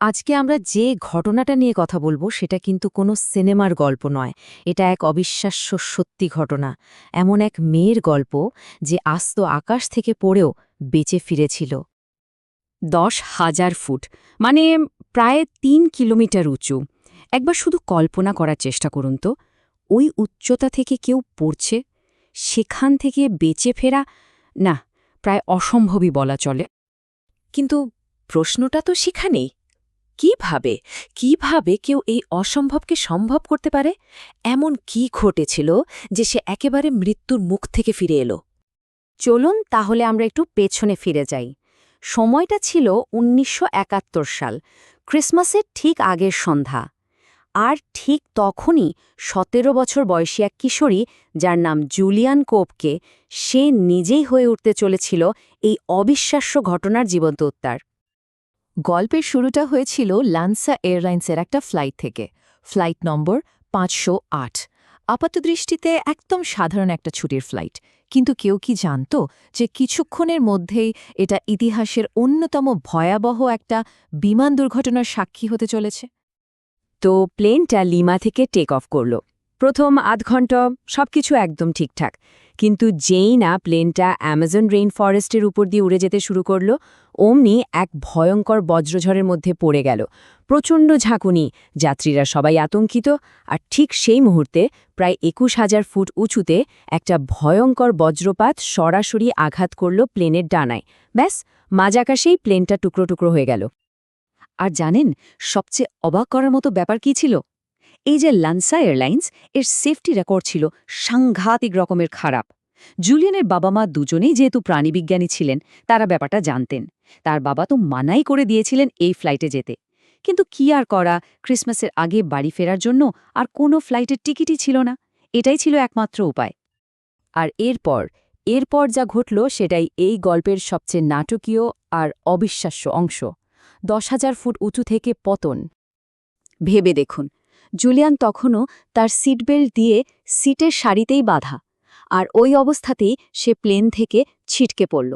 আজকে আমরা যে ঘটনাটা নিয়ে কথা বলব সেটা কিন্তু কোনো সিনেমার গল্প নয়। এটা এক অবিশ্বাস্য সত্যি ঘটনা। এমন এক মেয়ের গল্প যে আস্ত আকাশ থেকে পড়েও বেঁচে ফিরেছিল। দশ হাজার ফুট মানে প্রায় তিন কিলোমিটার উঁচু। একবার শুধু কল্পনা করার চেষ্টা করুন তো। ওই উচ্চতা থেকে কেউ পড়ছে? সেখান থেকে বেঁচে ফেরা? না, প্রায় অসম্ভবই বলা চলে। কিন্তু প্রশ্নটা তো সেখানেই। কীভাবে কীভাবে কেউ এই অসম্ভবকে সম্ভব করতে পারে? এমন কি ঘটেছিল যে সে একেবারে মৃত্যুর মুখ থেকে ফিরে এলো? চলুন তাহলে আমরা একটু পেছনে ফিরে যাই। সময়টা ছিল উনিশশো একাত্তর সাল, ক্রিসমাসের ঠিক আগের সন্ধ্যা। আর ঠিক তখনই সতেরো বছর বয়সী এক কিশোরী, যার নাম জুলিয়ান কোপকে, সে নিজেই হয়ে উঠতে চলেছিল এই অবিশ্বাস্য ঘটনার জীবন্ত উত্তার। গল্পের শুরুটা হয়েছিল লান্সা এয়ারলাইন্সের একটা ফ্লাইট থেকে। ফ্লাইট নম্বর পাঁচশো আট। আপাতদৃষ্টিতে একদম সাধারণ একটা ছুটির ফ্লাইট। কিন্তু কেউ কি জানত যে কিছুক্ষণের মধ্যেই এটা ইতিহাসের অন্যতম ভয়াবহ একটা বিমান দুর্ঘটনার সাক্ষী হতে চলেছে? তো প্লেনটা লিমা থেকে টেক অফ করল। প্রথম আধ ঘণ্টা সবকিছু একদম ঠিকঠাক। কিন্তু যেই না প্লেনটা অ্যামাজন রেইন ফরেস্টের উপর দিয়ে উড়ে যেতে শুরু করল, অমনি এক ভয়ঙ্কর বজ্রঝড়ের মধ্যে পড়ে গেল। প্রচণ্ড ঝাঁকুনি, যাত্রীরা সবাই আতঙ্কিত, আর ঠিক সেই মুহূর্তে প্রায় একুশ হাজার ফুট উঁচুতে একটা ভয়ঙ্কর বজ্রপাত সরাসরি আঘাত করল প্লেনের ডানায়। ব্যাস মাঝাকাশেই প্লেনটা টুকরো টুকরো হয়ে গেল। আর জানেন, সবচেয়ে অবাক করার মতো ব্যাপার কি ছিল? এই যে লান্সা এয়ারলাইন্স, এর সেফটি রেকর্ড ছিল সাংঘাতিক রকমের খারাপ। জুলিয়ানের বাবা মা দুজনেই যেহেতু প্রাণীবিজ্ঞানী ছিলেন, তারা ব্যাপারটা জানতেন। তার বাবা তো মানাই করে দিয়েছিলেন এই ফ্লাইটে যেতে। কিন্তু কি আর করা, ক্রিসমাসের আগে বাড়ি ফেরার জন্য আর কোনো ফ্লাইটের টিকিটই ছিল না। এটাই ছিল একমাত্র উপায়। আর এরপর এরপর যা ঘটল সেটাই এই গল্পের সবচেয়ে নাটকীয় আর অবিশ্বাস্য অংশ। দশ হাজার ফুট উঁচু থেকে পতন। ভেবে দেখুন জুলিয়ান তখনও তার সিটবেল্ট দিয়ে সিটের সারিতেই বাধা, আর ওই অবস্থাতেই সে প্লেন থেকে ছিটকে পড়ল।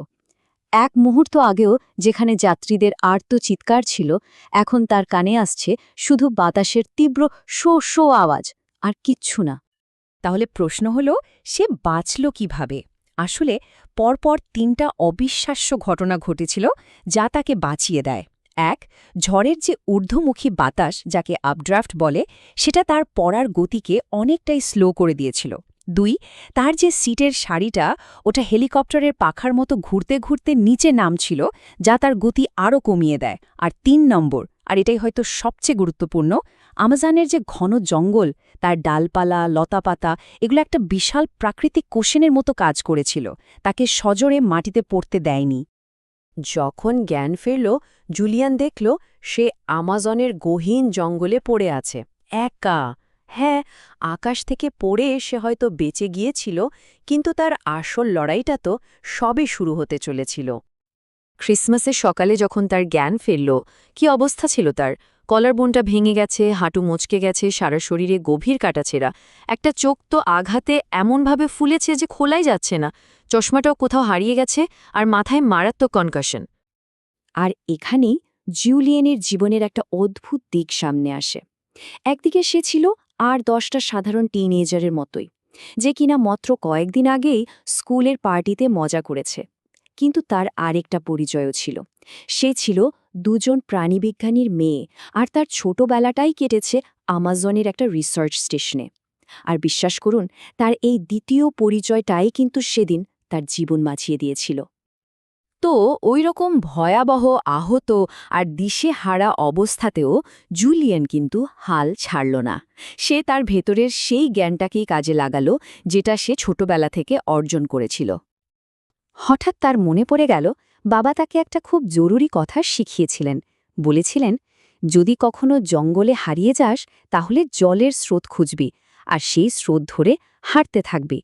এক মুহূর্ত আগেও যেখানে যাত্রীদের আর্ত চিৎকার ছিল, এখন তার কানে আসছে শুধু বাতাসের তীব্র শো শো আওয়াজ, আর কিচ্ছু না। তাহলে প্রশ্ন হল, সে বাঁচল কীভাবে? আসলে পরপর তিনটা অবিশ্বাস্য ঘটনা ঘটেছিল যা তাকে বাঁচিয়ে দেয়। এক, ঝড়ের যে ঊর্ধ্বমুখী বাতাস, যাকে আপড্রাফট বলে, সেটা তার পড়ার গতিকে অনেকটাই স্লো করে দিয়েছিল। দুই, তার যে সিটের শাড়িটা ওটা হেলিকপ্টারের পাখার মতো ঘুরতে ঘুরতে নিচে নামছিল, যা তার গতি আরও কমিয়ে দেয়। আর তিন নম্বর, আর এটাই হয়তো সবচেয়ে গুরুত্বপূর্ণ, আমাজানের যে ঘন জঙ্গল, তার ডালপালা, লতাপাতা, এগুলো একটা বিশাল প্রাকৃতিক কোষেনের মতো কাজ করেছিল। তাকে সজোরে মাটিতে পড়তে দেয়নি। যখন জ্ঞান ফিরল, জুলিয়ান দেখল সে আমাজনের গহীন জঙ্গলে পড়ে আছে। একা। হ্যাঁ আকাশ থেকে পড়ে সে হয়তো বেঁচে গিয়েছিল, কিন্তু তার আসল লড়াইটা তো সবে শুরু হতে চলেছিল। ক্রিসমাসের সকালে যখন তার জ্ঞান ফিরল, কি অবস্থা ছিল তার? কলার বোনটা ভেঙে গেছে, হাঁটু মচকে গেছে, সারা শরীরে গভীর কাটাছেরা একটা চোখ তো আঘাতে এমনভাবে ফুলেছে যে খোলাই যাচ্ছে না। চশমাটাও কোথাও হারিয়ে গেছে আর মাথায় মারাত্মক কনকাশন আর এখানেই জিউলিয়েনের জীবনের একটা অদ্ভুত দিক সামনে আসে। একদিকে সে ছিল আর দশটা সাধারণ টিনেজারের মতোই, যে কিনা মাত্র কয়েকদিন আগেই স্কুলের পার্টিতে মজা করেছে। কিন্তু তার আরেকটা পরিচয়ও ছিল। সে ছিল দুজন প্রাণীবিজ্ঞানীর মেয়ে আর তার ছোটবেলাটাই কেটেছে আমাজনের একটা রিসার্চ স্টেশনে আর বিশ্বাস করুন, তার এই দ্বিতীয় পরিচয়টাই কিন্তু সেদিন তার জীবন বাঁচিয়ে দিয়েছিল। তো ওই রকম ভয়াবহ আহত আর দিশে হারা অবস্থাতেও জুলিয়ান কিন্তু হাল ছাড়ল না। সে তার ভেতরের সেই জ্ঞানটাকেই কাজে লাগালো যেটা সে ছোটবেলা থেকে অর্জন করেছিল। হঠাৎ তার মনে পড়ে গেল, বাবা তাকে একটা খুব জরুরি কথা শিখিয়েছিলেন। বলেছিলেন, যদি কখনো জঙ্গলে হারিয়ে যাস, তাহলে জলের স্রোত খুঁজবি, আর সেই স্রোত ধরে হাঁটতে থাকবি।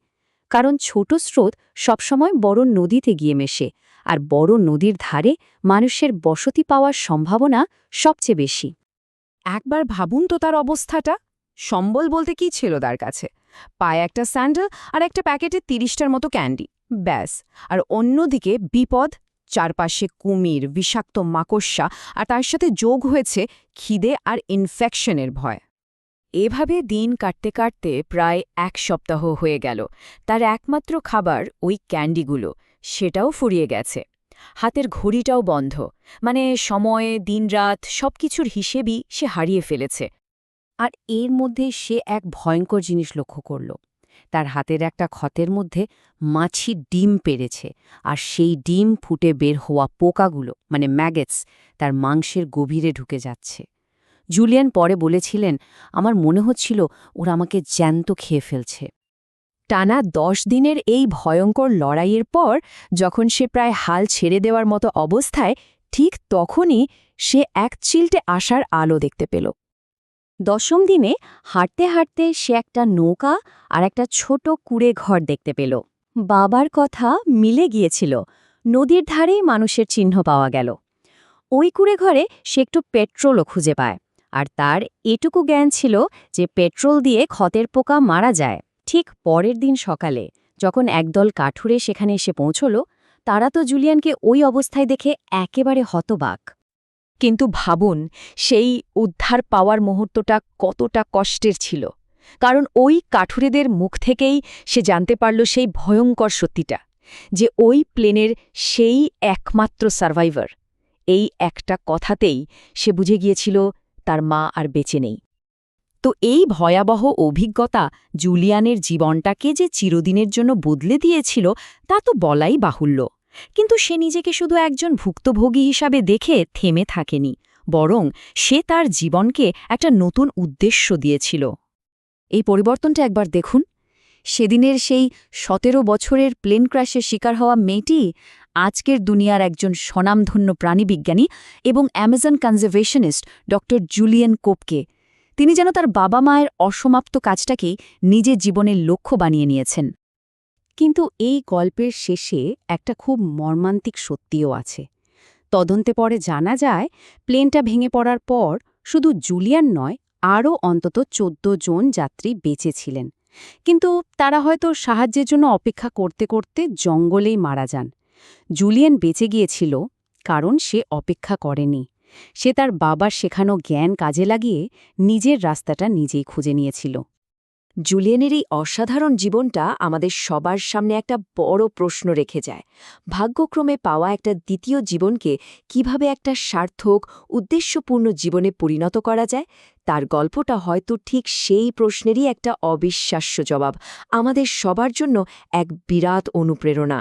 কারণ ছোট স্রোত সবসময় বড় নদীতে গিয়ে মেশে, আর বড় নদীর ধারে মানুষের বসতি পাওয়ার সম্ভাবনা সবচেয়ে বেশি। একবার ভাবুন তো তার অবস্থাটা। সম্বল বলতে কি ছিল তার কাছে? পায়ে একটা স্যান্ডেল আর একটা প্যাকেটে তিরিশটার মতো ক্যান্ডি, ব্যাস। আর অন্যদিকে বিপদ, চারপাশে কুমির, বিষাক্ত মাকড়সা, আর তার সাথে যোগ হয়েছে খিদে আর ইনফেকশনের ভয়। এভাবে দিন কাটতে কাটতে প্রায় এক সপ্তাহ হয়ে গেল। তার একমাত্র খাবার ওই ক্যান্ডিগুলো, সেটাও ফুরিয়ে গেছে। হাতের ঘড়িটাও বন্ধ। মানে সময়, দিনরাত সবকিছুর হিসেবই সে হারিয়ে ফেলেছে। আর এর মধ্যে সে এক ভয়ঙ্কর জিনিস লক্ষ্য করল। তার হাতের একটা ক্ষতের মধ্যে মাছি ডিম পেরেছে। আর সেই ডিম ফুটে বের হওয়া পোকাগুলো মানে ম্যাগেটস, তার মাংসের গভীরে ঢুকে যাচ্ছে। জুলিয়ান পরে বলেছিলেন, আমার মনে হচ্ছিল ওরা আমাকে জ্যান্ত খেয়ে ফেলছে। টানা দশ দিনের এই ভয়ঙ্কর লড়াইয়ের পর, যখন সে প্রায় হাল ছেড়ে দেওয়ার মতো অবস্থায়, ঠিক তখনই সে এক চিলটে আসার আলো দেখতে পেল। দশম দিনে হাঁটতে হাঁটতে সে একটা নৌকা আর একটা ছোট কুড়ে ঘর দেখতে পেল। বাবার কথা মিলে গিয়েছিল, নদীর ধারেই মানুষের চিহ্ন পাওয়া গেল। ওই কুড়ে ঘরে সে একটু পেট্রোলও খুঁজে পায়। আর তার এটুকু জ্ঞান ছিল যে পেট্রোল দিয়ে ক্ষতের পোকা মারা যায়। ঠিক পরের দিন সকালে, যখন একদল কাঠুরে সেখানে এসে পৌঁছল, তারা তো জুলিয়ানকে ওই অবস্থায় দেখে একেবারে হতবাক। কিন্তু ভাবুন, সেই উদ্ধার পাওয়ার মুহূর্তটা কতটা কষ্টের ছিল। কারণ ওই কাঠুরেদের মুখ থেকেই সে জানতে পারল সেই ভয়ঙ্কর সত্যিটা, যে ওই প্লেনের সেই একমাত্র সার্ভাইভার। এই একটা কথাতেই সে বুঝে গিয়েছিল তার মা আর বেঁচে নেই। তো এই ভয়াবহ অভিজ্ঞতা জুলিয়ানের জীবনটাকে যে চিরদিনের জন্য বদলে দিয়েছিল, তা তো বলাই বাহুল্য। কিন্তু সে নিজেকে শুধু একজন ভুক্তভোগী হিসাবে দেখে থেমে থাকেনি, বরং সে তার জীবনকে একটা নতুন উদ্দেশ্য দিয়েছিল। এই পরিবর্তনটা একবার দেখুন। সেদিনের সেই সতেরো বছরের প্লেন ক্র্যাশের শিকার হওয়া মেয়েটি আজকের দুনিয়ার একজন স্বনামধন্য প্রাণীবিজ্ঞানী এবং অ্যামাজন কনজারভেশনিস্ট ড. জুলিয়ান কোপকে। তিনি যেন তার বাবা মায়ের অসমাপ্ত কাজটাকেই নিজের জীবনের লক্ষ্য বানিয়ে নিয়েছেন। কিন্তু এই গল্পের শেষে একটা খুব মর্মান্তিক সত্যিও আছে। তদন্তে পরে জানা যায়, প্লেনটা ভেঙে পড়ার পর শুধু জুলিয়ান নয়, আরও অন্তত চোদ্দ জন যাত্রী বেঁচে ছিলেন। কিন্তু তারা হয়তো সাহায্যের জন্য অপেক্ষা করতে করতে জঙ্গলেই মারা যান। জুলিয়ান বেঁচে গিয়েছিল, কারণ সে অপেক্ষা করেনি। সে তার বাবার শেখানো জ্ঞান কাজে লাগিয়ে নিজের রাস্তাটা নিজেই খুঁজে নিয়েছিল। জুলিয়ানের এই অসাধারণ জীবনটা আমাদের সবার সামনে একটা বড় প্রশ্ন রেখে যায়। ভাগ্যক্রমে পাওয়া একটা দ্বিতীয় জীবনকে কীভাবে একটা সার্থক, উদ্দেশ্যপূর্ণ জীবনে পরিণত করা যায়, তার গল্পটা হয়তো ঠিক সেই প্রশ্নেরই একটা অবিশ্বাস্য জবাব, আমাদের সবার জন্য এক বিরাট অনুপ্রেরণা।